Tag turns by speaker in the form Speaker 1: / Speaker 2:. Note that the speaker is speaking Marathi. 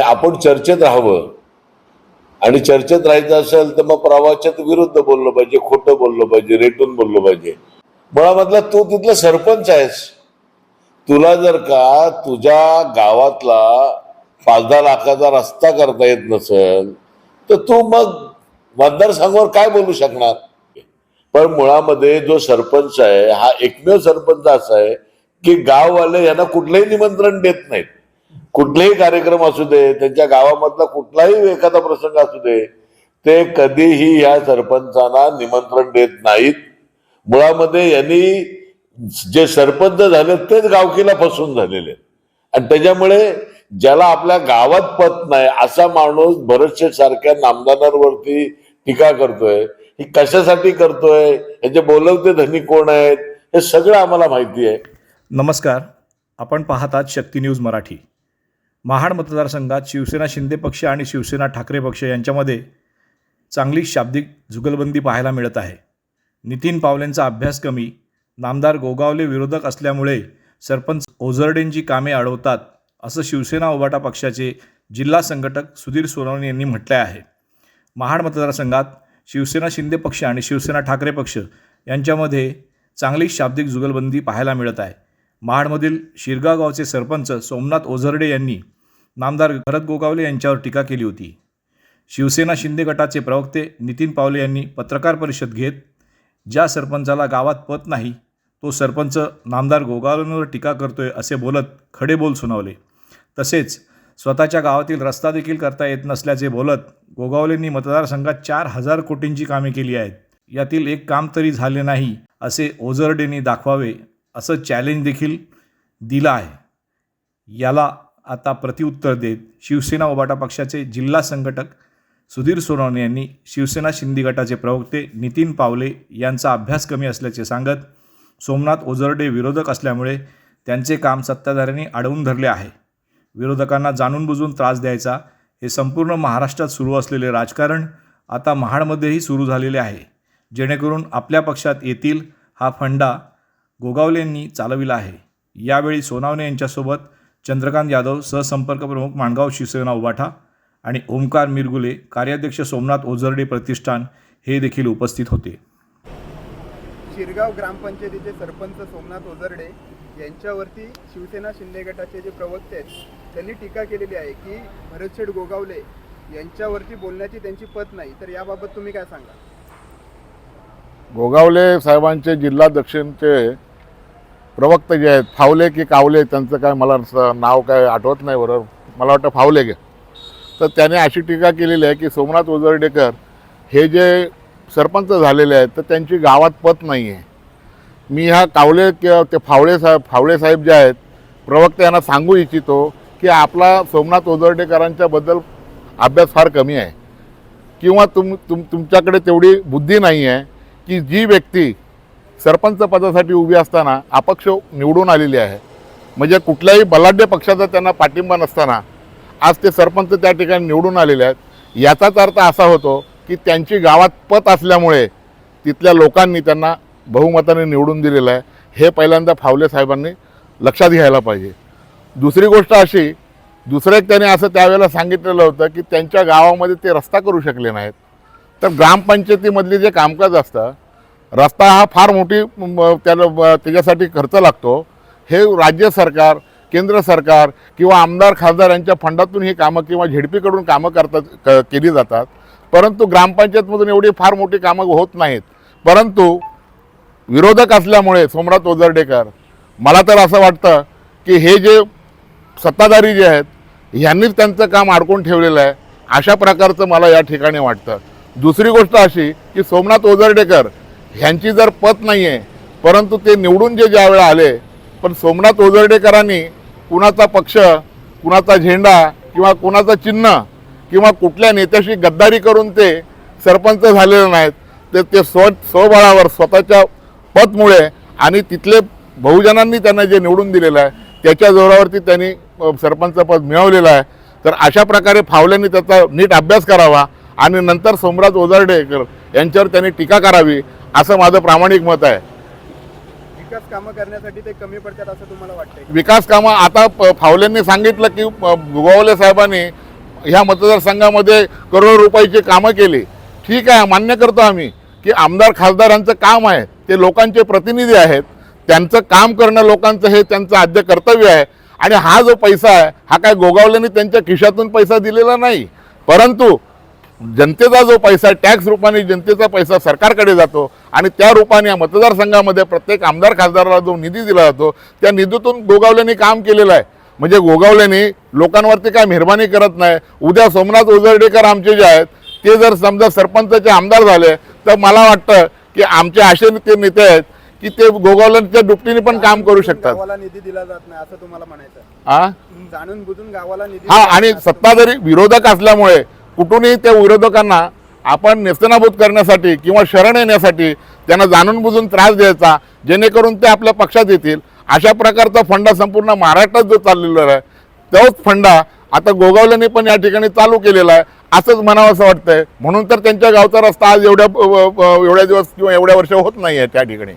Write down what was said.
Speaker 1: आपण चर्चेत राहावं. आणि चर्चेत राहायचं असेल तर मग प्रवाच्यात विरुद्ध बोललं पाहिजे खोटं बोललं पाहिजे रेटून बोललं पाहिजे. मुळामधला तू तिथला सरपंच आहेस. तुला जर का तुझ्या गावातला पाच दहा लाखाचा रस्ता करता येत नसेल तर तू मग मतदारसंघावर काय बोलू शकणार? पण मुळामध्ये जो सरपंच आहे हा एकमेव सरपंच असा आहे की गाववाले यांना कुठलंही निमंत्रण देत नाहीत. कुठलेही कार्यक्रम असू दे त्यांच्या गावामधला कुठलाही एखादा प्रसंग असू दे ते कधीही या सरपंचांना निमंत्रण देत नाहीत. मुळामध्ये यांनी जे सरपंच झाले तेच गावकीला फसून झालेले. आणि त्याच्यामुळे ज्याला आपल्या गावात पत नाही असा माणूस भरतशेठ सारख्या नामदारांवरती टीका करतोय ही कशासाठी करतोय याचे बोलवते धनी कोण आहेत हे सगळं आम्हाला माहिती आहे.
Speaker 2: नमस्कार आपण पाहतात शक्ती न्यूज मराठी. महाड मतदारसंघात शिवसेना शिंदे पक्ष आणि शिवसेना ठाकरे पक्ष यांच्यामध्ये चांगली शाब्दिक जुगलबंदी पाहायला मिळत आहे. नितीन पावलेंचा अभ्यास कमी नामदार गोगावले विरोधक असल्यामुळे सरपंच ओझरडेंची कामे अडवतात असं शिवसेना उभाटा पक्षाचे जिल्हा संघटक सुधीर सोनवणे यांनी म्हटले आहे. महाड मतदारसंघात शिवसेना शिंदे पक्ष आणि शिवसेना ठाकरे पक्ष यांच्यामध्ये चांगली शाब्दिक जुगलबंदी पाहायला मिळत आहे. महाडमधील शिरगाव गावचे सरपंच सोमनाथ ओझरडे यांनी नामदार भरत गोगावले यांच्यावर टीका केली होती. शिवसेना शिंदे गटाचे प्रवक्ते नितीन पावले यांनी पत्रकार परिषद घेत ज्या सरपंचाला गावात पत नाही तो सरपंच नामदार गोगावलेंवर टीका करतोय असे बोलत खडे बोल सुनावले. तसेच स्वतःच्या गावातील रस्ता देखील करता येत नसल्याचे बोलत गोगावलेंनी मतदारसंघात चार हजार कोटींची कामे केली आहेत. यातील एक काम तरी झाले नाही असे ओझरडेंनी दाखवावे असं चॅलेंज देखील दिलं आहे. याला आता प्रतिउत्तर देत शिवसेना उबाटा पक्षाचे जिल्हा संघटक सुधीर सोनवणे यांनी शिवसेना शिंदे गटाचे प्रवक्ते नितीन पावले यांचा अभ्यास कमी असल्याचे सांगत सोमनाथ ओझरडे विरोधक असल्यामुळे त्यांचे काम सत्ताधाऱ्यांनी अडवून धरले आहे. विरोधकांना जाणून बुजून त्रास द्यायचा हे संपूर्ण महाराष्ट्रात सुरू असलेले राजकारण आता महाडमध्येही सुरू झालेले आहे. जेणेकरून आपल्या पक्षात येतील हा फंडा गोगावलेंनी चालविला आहे. यावेळी सोनावणे यांच्यासोबत चंद्रकांत यादव सहसंपर्क प्रमुख माणगाव शिवसेना उबाठा आणि ओमकार मिरगुले कार्याध्यक्ष सोमनाथ ओझरडे प्रतिष्ठान हे देखील उपस्थित होते.
Speaker 3: शिरगाव ग्रामपंचायतीचे सरपंच सोमनाथ ओझरडे यांच्यावरती शिवसेना शिंदे गटाचे जे प्रवक्ते आहेत त्यांनी टीका केलेली आहे की भरतशेठ गोगावले यांच्यावरती बोलण्याची त्यांची पत नाही. तर याबाबत तुम्ही काय सांगा
Speaker 4: गोगावले साहेबांचे जिल्हा दक्षिणचे प्रवक्ते जे आहेत फावले की कावले त्यांचं काय मला नाव काय आठवत नाही बरोबर मला वाटतं फावले गे. तर त्याने अशी टीका केलेली आहे की सोमनाथ ओझरडेकर हे जे सरपंच झालेले आहेत तर त्यांची गावात पत नाही आहे मी ह्या कावले किंवा ते फावळे साहेब फावळे साहेब जे आहेत प्रवक्ते यांना सांगू इच्छितो की आपला सोमनाथ ओझरडेकरांच्याबद्दल अभ्यास फार कमी आहे. किंवा तुम तुम तुमच्याकडे तेवढी बुद्धी नाही आहे की जी व्यक्ती सरपंच पदासाठी उभी असताना अपक्ष निवडून आलेली आहे. म्हणजे कुठल्याही बलाढ्य पक्षाचा त्यांना पाठिंबा नसताना आज ते सरपंच त्या ठिकाणी निवडून आलेले आहेत. याचाच अर्थ असा होतो की त्यांची गावात पत असल्यामुळे तिथल्या लोकांनी त्यांना बहुमताने निवडून दिलेलं आहे. हे पहिल्यांदा फावले साहेबांनी लक्षात घ्यायला पाहिजे. दुसरी गोष्ट अशी दुसरं एक त्याने असं त्यावेळेला सांगितलेलं होतं की त्यांच्या गावामध्ये ते रस्ता करू शकले नाहीत. तर ग्रामपंचायतीमधले जे कामकाज असतं रस्ता हा फार मोठी त्याला त्याच्यासाठी खर्च लागतो. हे राज्य सरकार केंद्र सरकार किंवा आमदार खासदार यांच्या फंडातून ही कामं किंवा झेडपीकडून कामं करतात क केली जातात. परंतु ग्रामपंचायतमधून एवढी फार मोठी कामं होत नाहीत. परंतु विरोधक असल्यामुळे सोमनाथ ओझरडेकर मला तर असं वाटतं की हे जे सत्ताधारी जे आहेत ह्यांनीच त्यांचं काम अडकून ठेवलेलं आहे. अशा प्रकारचं मला या ठिकाणी वाटतं. दुसरी गोष्ट अशी की सोमनाथ ओझरडेकर ह्यांची जर पत नाही आहे परंतु ते निवडून जे ज्यावेळा आले पण सोमनाथ ओझरडेकरांनी कुणाचा पक्ष कुणाचा झेंडा किंवा कुणाचं चिन्ह किंवा कुठल्या नेत्याशी गद्दारी करून ते सरपंच झालेले नाहीत ते ते स्व स्वबळावर स्वतःच्या पतमुळे आणि तिथले बहुजनांनी त्यांना जे निवडून दिलेलं आहे त्याच्या जोरावरती त्यांनी सरपंच पद मिळवलेलं आहे. तर अशा प्रकारे फावल्यांनी त्याचा नीट अभ्यास करावा आणि नंतर सोमराज ओझरडेकर यांच्यावर त्यांनी टीका करावी. असं माझं प्रामाणिक मत आहे.
Speaker 3: विकास कामं करण्यासाठी ते कमी पडतात असं तुम्हाला वाटतंय
Speaker 4: विकास कामं आता प- फावलेंनी सांगितलं की अ, साहेबांनी ह्या मतदारसंघामध्ये करोड रुपयाची कामं केली. ठीक आहे मान्य करतो आम्ही की आमदार खासदारांचं काम आहे ते लोकांचे प्रतिनिधी आहेत त्यांचं काम करणं लोकांचं हे त्यांचं आद्य कर्तव्य आहे आणि हा जो पैसा आहे हा काय गोगावल्याने त्यांच्या खिशातून पैसा दिलेला नाही. परंतु जनतेचा जो पैसा टॅक्स रूपाने जनतेचा पैसा सरकारकडे जातो आणि त्या रूपाने या मतदारसंघामध्ये प्रत्येक आमदार खासदाराला जो निधी दिला जातो त्या निधीतून गोगावल्याने काम केलेलं आहे म्हणजे गोगावल्याने लोकांवरती काय मेहरबानी करत नाही उद्या सोमनाथ उजर्डेकर आमचे जे आहेत ते जर समजा सरपंचाचे आमदार झाले तर मला वाटतं की आमचे असे ते नेते आहेत की ते गोगावल्याच्या दुपटीने पण काम करू शकतात
Speaker 3: निधी दिला जात नाही असं तुम्हाला म्हणायचं.
Speaker 4: आ
Speaker 3: जाणून बुजून गावाला निधी
Speaker 4: हा आणि. सत्ताधारी विरोधक असल्यामुळे कुठूनही त्या विरोधकांना आपण नेस्तनाभूत करण्यासाठी किंवा शरण येण्यासाठी त्यांना जाणून बुजून त्रास द्यायचा जेणेकरून ते आपल्या पक्षात येतील. अशा प्रकारचा फंडा संपूर्ण महाराष्ट्रात जो चाललेला आहे तोच फंडा आता गोगावल्याने पण या ठिकाणी चालू केलेला आहे असंच म्हणावं असं वाटतंय. म्हणून तर त्यांच्या गावचा रस्ता आज एवढ्या एवढ्या दिवस किंवा एवढ्या वर्ष होत नाही आहे त्या ठिकाणी.